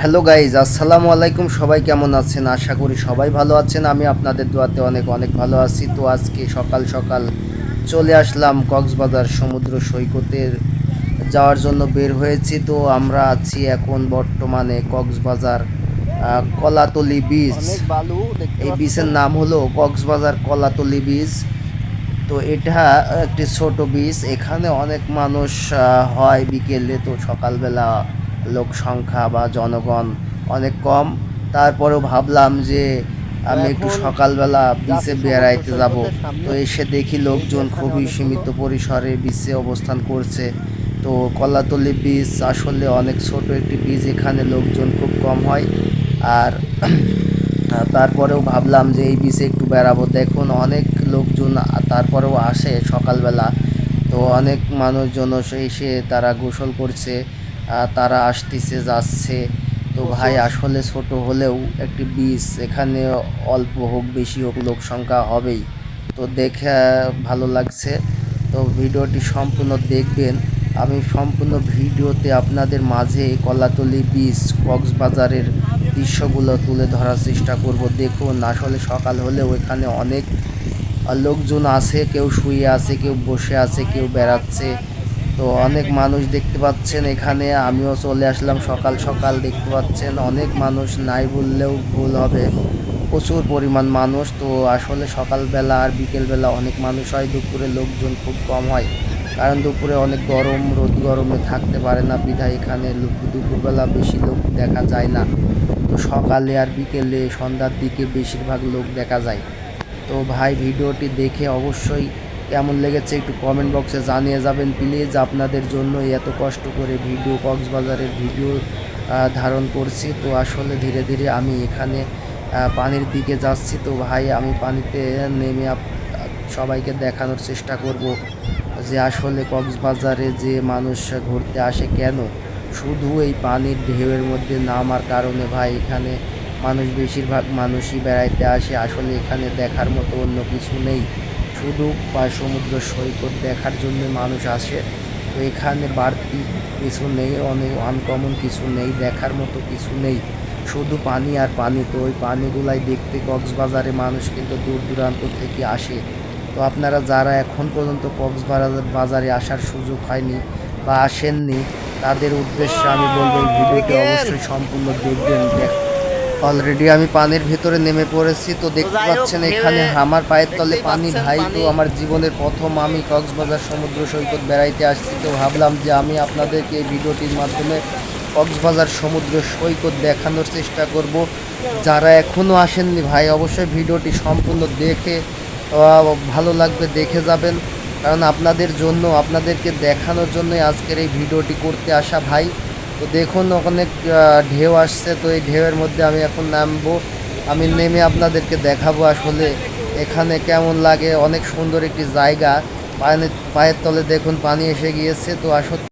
Hello guys আসসালামু আলাইকুম। সবাই কেমন আছেন? আশা করি সবাই ভালো আছেন। আমি আপনাদের দোয়াতে অনেক অনেক ভালো আছি। তো আজকে সকাল সকাল চলে আসলাম কক্সবাজার সমুদ্র সৈকতের যাওয়ার জন্য বের হয়েছি। তো আমরা আছি এখন বর্তমানে কক্সবাজার কলাতলি বীচ এই বীচের নাম হলো কক্সবাজার কলাতলি বীচ তো এটা একটি ছোট বীচ এখানে অনেক মানুষ হয় বিকেলে। তো সকালবেলা লোক সংখ্যা বা জনগণ অনেক কম। তারপরেও ভাবলাম যে আমি একটু সকালবেলা বিচে বেড়াইতে যাব। তো এসে দেখি লোকজন খুবই সীমিত পরিসরে বিচে অবস্থান করছে। তো কলাতলি বীজ আসলে অনেক ছোট একটি বীজ এখানে লোকজন খুব কম হয়। আর তারপরেও ভাবলাম যে এই বিচে একটু বেড়াবো। দেখুন অনেক লোকজন তারপরেও আসে সকালবেলা। তো অনেক মানুষজন এসে তারা গোসল করছে। তারা আসতেছে যাচ্ছে। তো ভাই আসলে ছোট হলেও একটি বীজ এখানে অল্প হোক বেশি হোক লোক সংখ্যা হবেই। তো দেখে ভালো লাগছে। তো ভিডিওটি সম্পূর্ণ দেখবেন। আমি সম্পূর্ণ ভিডিওতে আপনাদের মাঝে কলাতলি বীচ কক্সবাজারের দৃশ্যগুলো তুলে ধরার চেষ্টা করব। দেখুন আসলে সকাল হলেও এখানে অনেক লোকজন আছে কেউ শুয়ে আছে কেউ বসে আছে কেউ বেড়াচ্ছে। তো অনেক মানুষ দেখতে পাচ্ছেন এখানে, আমিও চলে আসলাম সকাল সকাল, দেখতে পাচ্ছেন অনেক মানুষ, নাই বললেও ভুল হবে। প্রচুর পরিমাণ মানুষ, তো আসলে সকালবেলা আর বিকেলবেলা অনেক মানুষ হয়, দুপুরে লোকজন খুব কম হয়। কারণ দুপুরে অনেক গরম, রোদ গরমে থাকতে পারে না বিধায় এখানে দুপুরবেলা বেশি লোক দেখা যায় না। তো সকালে আর বিকেলে সন্ধ্যার দিকে বেশিরভাগ লোক দেখা যায়। তো ভাই, ভিডিওটি দেখে অবশ্যই কেমন লেগেছে একটু কমেন্ট বক্সে জানিয়ে যাবেন। প্লিজ আপনাদের জন্য এত কষ্ট করে ভিডিও, কক্সবাজারের ভিডিও ধারণ করছি। তো আসলে ধীরে ধীরে আমি এখানে পানির দিকে যাচ্ছি। তো ভাই, আমি পানিতে নেমে সবাইকে দেখানোর চেষ্টা করব যে আসলে কক্সবাজারে যে মানুষ ঘুরতে আসে কেন? শুধু এই পানির ঢেউয়ের মধ্যে নামার কারণে ভাই, এখানে মানুষ বেশিরভাগ মানুষই বেড়াইতে আসে। আসলে এখানে দেখার মতো অন্য কিছু নেই। শুধু বা সমুদ্র সৈকত দেখার জন্য মানুষ আসে তো এখানে বাড়তি কিছু নেই অনেক আনকমন কিছু নেই দেখার মতো কিছু নেই শুধু পানি আর পানি তো ওই পানিগুলাই দেখতে কক্সবাজারে মানুষ কিন্তু দূর দূরান্ত থেকে আসে তো আপনারা যারা এখন পর্যন্ত কক্সবাজার বাজারে আসার সুযোগ হয়নি বা আসেননি তাদের উদ্দেশ্যে আমি বলব এই ভিডিওটি অবশ্যই সম্পূর্ণ দেখবেন দেখ- অলরেডি আমি পানির ভেতরে নেমে পড়েছি তো দেখতে পাচ্ছেন এখানে আমার পায়ের তলে পানি ভাই তো আমার জীবনের প্রথম আমি কক্সবাজার সমুদ্র সৈকত বেড়াইতে আসছি তো ভাবলাম যে আমি আপনাদেরকে এই ভিডিওটির মাধ্যমে কক্সবাজার সমুদ্র সৈকত দেখানোর চেষ্টা করব। যারা এখনও আসেননি ভাই অবশ্যই ভিডিওটি সম্পূর্ণ দেখে ভালো লাগবে দেখে যাবেন। কারণ আপনাদের জন্য আপনাদেরকে দেখানোর জন্যই আজকের এই ভিডিওটি করতে আসা ভাই। তো দেখুন আহ, ঢেউ আসছে। তো এই ঢেউয়ের মধ্যে আমি এখন নামবো। আমি নেমে আপনাদেরকে দেখাবো আসলে এখানে কেমন লাগে। অনেক সুন্দর একটি জায়গা। পানি পায়ের তলে দেখুন পানি এসে গিয়েছে। তো আসলে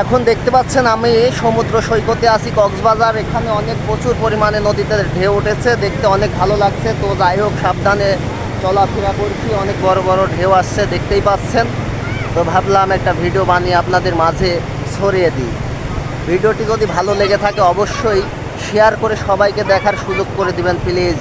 এখন দেখতে পাচ্ছেন আমি সমুদ্র সৈকতে আছি কক্সবাজার। এখানে অনেক প্রচুর পরিমাণে নদীতে ঢেউ উঠেছে। দেখতে অনেক ভালো লাগছে। তো যাই হোক সাবধানে চলাফেরা করছি। অনেক বড় বড় ঢেউ আসছে দেখতেই পাচ্ছেন। তো ভাবলাম একটা ভিডিও বানিয়ে আপনাদের মাঝে ছড়িয়ে দিই। ভিডিওটি যদি ভালো লেগে থাকে অবশ্যই শেয়ার করে সবাইকে দেখার সুযোগ করে দিবেন প্লিজ